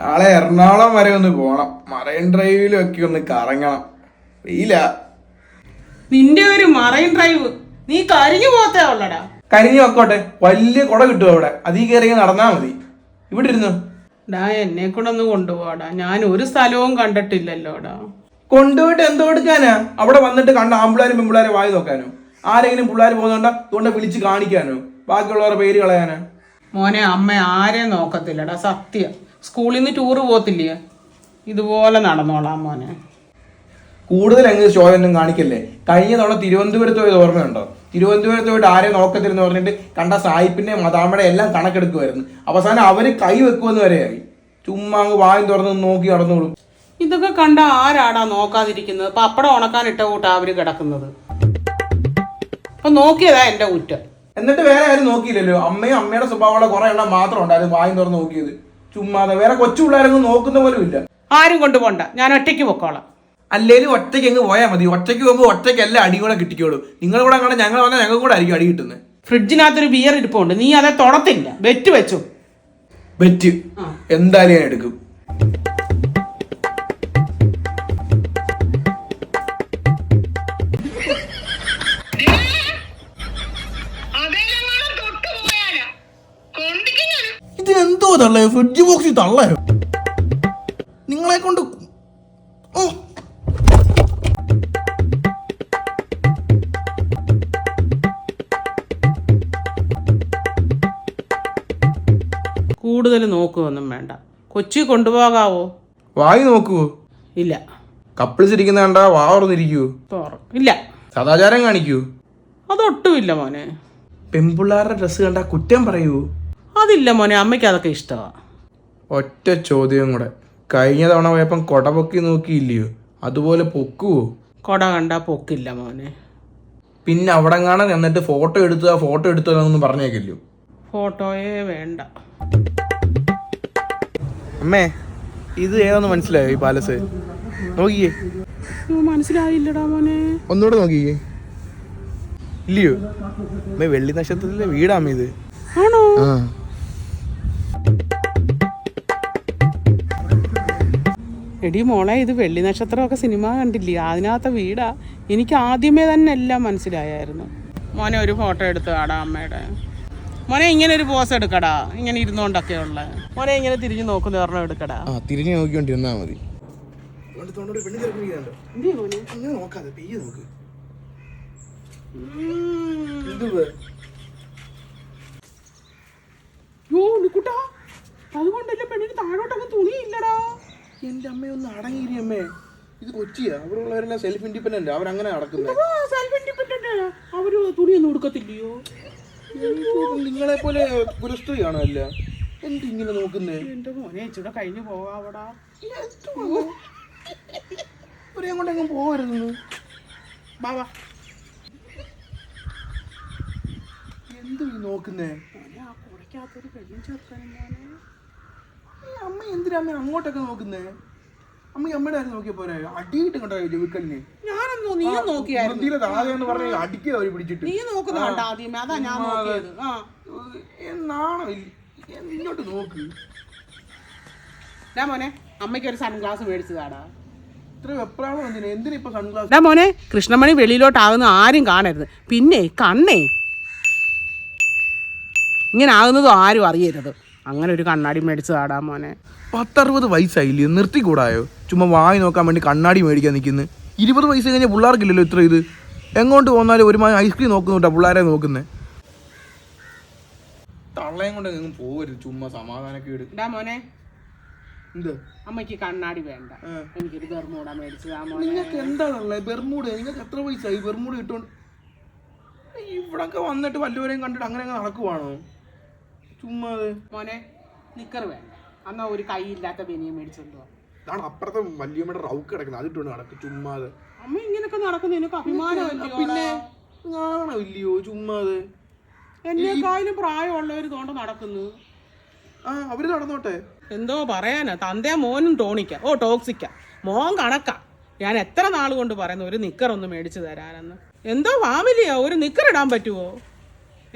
നാളെ എറണാകുളം വരെ ഒന്ന് പോകണം മറൈൻ ഡ്രൈവിലൊക്കെ ഒന്ന് കറങ്ങണം. വെയില. നിന്റെ ഒരു മറൈൻ ഡ്രൈവ്. നീ കരിഞ്ഞു പോത്തേ ഉള്ളടാ. കരിഞ്ഞു വെക്കോട്ടെ വലിയ കുട കിട്ടും അവിടെ? അതീ കയറി നടന്നാ മതി. ഇവിടെ ഇരുന്നു. ഡാ എന്നെ കൊണ്ടൊന്ന് ഒന്ന് കൊണ്ടുപോടാ. ഞാൻ ഒരു സ്ഥലവും കണ്ടിട്ടില്ലല്ലോടാ. കൊണ്ടുപോയിട്ട് എന്തോ എടുക്കാനാ അവിടെ വന്നിട്ട് കണ്ട ആമ്പിളാരും പെമ്പിളാരും വായി നോക്കാനോ? ആരെങ്കിലും പിള്ളേർ പോകുന്നുണ്ടോ അതുകൊണ്ട് വിളിച്ച് കാണിക്കാനോ? ബാക്കിയുള്ളവരുടെ പേര് കളയാനോ? മോനെ അമ്മ ആരെയും നോക്കത്തില്ലടാ. സത്യം. സ്കൂളിൽ നിന്ന് ടൂറ് പോകത്തില്ലേ? ഇതുപോലെ നടന്നോളാം മോനെ. കൂടുതൽ അങ്ങ് ഷോ കാണിക്കല്ലേ? കഴിഞ്ഞ തവണ തിരുവനന്തപുരത്ത് പോയത് ഓർമ്മയുണ്ടോ? തിരുവനന്തപുരത്ത് പോയിട്ട് ആരെയും നോക്കത്തില്ലെന്ന് പറഞ്ഞിട്ട് കണ്ട സായിപ്പിന്റെ മതാമയുടെ എല്ലാം കണക്കെടുക്കുമായിരുന്നു അവസാനം അവർ കൈ വെക്കുമെന്ന് വരെയായി ചുമ്മാ അങ്ങ് വായും തുറന്ന് നോക്കി നടന്നോളും. ഇതൊക്കെ കണ്ട ആരാടാ നോക്കാതിരിക്കുന്നത്? പപ്പടം ഉണക്കാൻ ഇട്ട കൂട്ടാ അവർ കിടക്കുന്നത്. അപ്പൊ നോക്കിയതാ എന്റെ കുറ്റം എന്നിട്ട് വേറെ ആരും നോക്കിയില്ലല്ലോ? അമ്മയും അമ്മയുടെ സ്വഭാവമുള്ള കുറെ എണ്ണം മാത്രം ഉണ്ടായിരുന്നു വായും തുറന്ന് നോക്കിയത്. ചുമ്മാതെ വേറെ കൊച്ചു പിള്ളേരൊന്നും നോക്കുന്ന പോലും ഇല്ല. ആരും കൊണ്ടുപോണ്ട ഞാൻ ഒറ്റയ്ക്ക് പൊക്കോളാം. അല്ലേലും ഒറ്റയ്ക്ക് അങ്ങ് പോയാൽ മതി. ഒറ്റയ്ക്ക് പോകുമ്പോൾ ഒറ്റയ്ക്ക് എല്ലാ അടി കൂടെ കിട്ടിക്കോളൂ. നിങ്ങൾ കൂടെ അങ്ങനെ ഞങ്ങൾ വന്നാൽ ഞങ്ങൾ കൂടെ ആയിരിക്കും അടി കിട്ടുന്നത് ഫ്രിഡ്ജിനകത്തൊരു ബിയർ ഇരിപ്പുണ്ട്. നീ അതെ തുടത്തില്ല. ബെറ്റ് വെച്ചു. ബെറ്റ് എന്തായാലും ഞാൻ എടുക്കും. തള്ളേ ഫ്രിഡ്ജ് ബോക്സിൽ തള്ളേ നിങ്ങളെ കൊണ്ട് ഓ. കൂടുതൽ നോക്കുവൊന്നും വേണ്ട. കൊച്ചി കൊണ്ടുപോകാവോ? വായി നോക്കൂ. ഇല്ല. കപ്പിൾസ് ഇരിക്കുന്ന കണ്ടാ തോറ ഇല്ല. സദാചാരം കാണിക്കൂ. അതൊട്ടുമില്ല മോനെ. പെൺപിള്ളാരുടെ ഡ്രസ്സ് കണ്ടാ കുറ്റം പറയൂ. അതില്ല മോനെ അമ്മയ്ക്ക് അതൊക്കെ ഇഷ്ടമാണ് ഒറ്റ ചോദ്യം കൂടെ. കഴിഞ്ഞ തവണ പോയപ്പം കൊട പൊക്കി നോക്കിയില്ലയോ? അതുപോലെ പൊക്കുവോ? കൊട കണ്ടാ പൊക്കില്ല മോനെ. പിന്നെ അവിടെ കാണാൻ എന്നിട്ട് ഫോട്ടോ എടുത്തുക ഫോട്ടോ എടുത്തുക എന്നൊന്നും പറഞ്ഞേക്കില്ലയോ? ഫോട്ടോയെ വേണ്ട. അമ്മേ ഇത് ഏതാന്ന് മനസ്സിലായോ ഈ പാലസ്? നോക്കിയേ. മനസ്സിലായില്ലടാ മോനെ. ഒന്നുകൂടെ നോക്കിയേ. ഇല്ലയോ? അമ്മേ വെള്ളി നക്ഷത്രത്തിലെ വീടാമ്മ ഇത്. ആണോ? ആ. എടി മോളെ ഇത് വെള്ളി നക്ഷത്രമൊക്കെ സിനിമ കണ്ടില്ലേ? അതിനകത്തെ വീടാ. എനിക്ക് ആദ്യമേ തന്നെ എല്ലാം മനസ്സിലായായിരുന്നു. മോനെ ഒരു ഫോട്ടോ എടുത്തു ആടാ അമ്മയുടെ. മോനെ ഇങ്ങനെ ഒരു പോസ് എടുക്കടാ. ഇങ്ങനെ ഇരുന്നോണ്ടൊക്കെ ഉള്ള. മോനെ ഇങ്ങനെ തിരിഞ്ഞു നോക്കുന്ന ഒരെണ്ണം എടുക്കടാ. ആ തിരിഞ്ഞു നോക്കിക്കൊണ്ടിരുന്നാ മതി. അതുകൊണ്ടല്ലേ പെണ്ണിന് താഴോട്ടൊക്കെ തുണിയില്ലടാ. എന്റെ അമ്മയൊന്ന് അടങ്ങിയിരി അമ്മേ. ഇത് കൊച്ചിയാ. അവിടെ സെൽഫ് ഇൻഡിപെൻഡന്റ് അവരങ്ങനെ നടക്കുന്നത്. സെൽഫ് ഇൻഡിപെൻഡന്റ് അവർ തുണിയൊന്നും കൊടുക്കത്തില്ലയോ നിങ്ങളെ പോലെ പുരസ്ത്രീയാണോ അല്ല? എന്തിങ്ങനെ നോക്കുന്നേ? എന്റെ മോനെ ഇച്ചിടെ കഴിഞ്ഞു പോവാടാ ഇവരെയും കൊണ്ട് അങ്ങ് പോകരുതെന്ന് ബാബാ എന്തു നോക്കുന്നേ? ആ കുടയ്ക്കകത്തൊരു പെണ്ണും ചേർക്കാനും മോനെ അമ്മ എന്തിനാ അമ്മ അങ്ങോട്ടൊക്കെ നോക്കുന്നേ? അമ്മ അമ്മയുടെ ആരും നോക്കിയ പോരെ? അടിയിട്ട് കണ്ടോ ചെവിക്കലിന് ഞാനൊന്നു നീ നോക്കിയായിരുന്നു. താഴെ എന്ന് പറഞ്ഞ് അടിക്കുക അവർ പിടിച്ചിട്ട്. നീ നോക്കുന്ന കണ്ട ആദ്യമേ? അതാ ഞാൻ നോക്കിയത്. എന്നാണോ ഇങ്ങോട്ട് നോക്ക്. മോനെ അമ്മയ്ക്ക് ഒരു സൺഗ്ലാസ് മേടിച്ചതാടാ ഡാ മോനെ കൃഷ്ണമണി വെളിയിലോട്ടാകുന്ന ആരും കാണരുത്. പിന്നെ കണ്ണേ. ഇങ്ങനെ ആകുന്നതും ആരും അറിയരുത്. അങ്ങനെ ഒരു കണ്ണാടി മേടിച്ച് താടാ മോനെ. പത്തറുപത് വയസ്സായില്ലേ? നിർത്തിക്കൂടായോ? ചുമ്മാ വായി നോക്കാൻ വേണ്ടി കണ്ണാടി മേടിക്കാൻ നിൽക്കുന്നു. ഇരുപത് വയസ്സ് കഴിഞ്ഞ പിള്ളേർക്കില്ലല്ലോ ഇത്ര ഇത്. എങ്ങോട്ട് പോന്നാലും ഒരുമാതിരി ഐസ്ക്രീം നോക്കുന്നുണ്ടോ പിള്ളേരെ നോക്കുന്നേ. തള്ളയും കൊണ്ട് എങ്ങും പോകരുത് ചുമ്മാ സമാധാനക്കേട് ഡാ മോനെ. എന്ത്? അമ്മയ്ക്ക് കണ്ണാടി വേണ്ട. എനിക്കൊരു ബെർമൂട നിങ്ങൾക്ക് എന്താണല്ലേ ബെർമൂഡ് നിങ്ങൾക്ക് എത്ര വയസ്സായി? ഇട്ടോണ്ട് ഇവിടൊക്കെ വന്നിട്ട് വല്ലവരെയും കണ്ടിട്ട് അങ്ങനെ അങ്ങ് നടക്കുവാണോ? ചുമ്മാ മോനെ നിക്കർ വേണ്ട അന്നാ ഒരു കൈയില്ലാത്ത ബനിയം മേടിച്ചോണ്ടോ ഇതാണ് അപ്പുറത്തെ വല്യമ്മയുടെ റൗക്ക് കിടക്കുന്നത്. അതിട്ടുണ്ട് നടക്ക്. ചുമ്മാതെ അമ്മ ഇങ്ങനൊക്കെ നടക്കുന്ന നിനക്ക് അഭിമാനമല്ലയോ പിന്നെ ഇല്ലയോ? ചുമ്മാത് എന്നെക്കാളും പ്രായമുള്ളവർ തോണ്ട നടക്കുന്നു. ആ അവർ നടന്നോട്ടെ. എന്തോ പറയാനാ. തന്തേ മോനും ടോണിക്ക. ഓ ടോക്സിക്ക. മോൻ കണക്ക. ഞാൻ എത്ര നാൾ കൊണ്ട് പറയുന്നു ഒരു നിക്കർ ഒന്ന് മേടിച്ചു തരാനെന്ന്. എന്തോ ഫാമിലിയാ ഒരു നിക്കർ ഇടാൻ പറ്റുമോ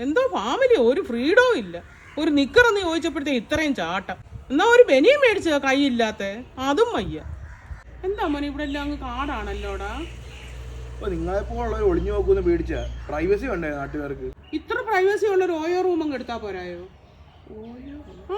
എന്തോ ഫാമിലിയോ ഒരു ഫ്രീഡവും ഇല്ല. ഒരു നിക്കറെന്ന് ചോദിച്ചപ്പോഴത്തേ ഇത്രയും ചാട്ടം. എന്നാ ഒരു ബനിയും മേടിച്ച കൈയില്ലാത്ത? അതും വയ്യ. എന്താ മോനെ ഇവിടെ എല്ലാം അങ്ങ് കാടാണല്ലോടാ അപ്പൊ പോലുള്ള ഒളിഞ്ഞു നോക്കുമെന്ന് പേടിച്ച പ്രൈവസി വേണ്ടേ നാട്ടുകാർക്ക്? ഇത്ര പ്രൈവസി ഉള്ള ഒരു ഓയോ റൂം അങ്ങ് എടുത്താ പോരായോ? ആ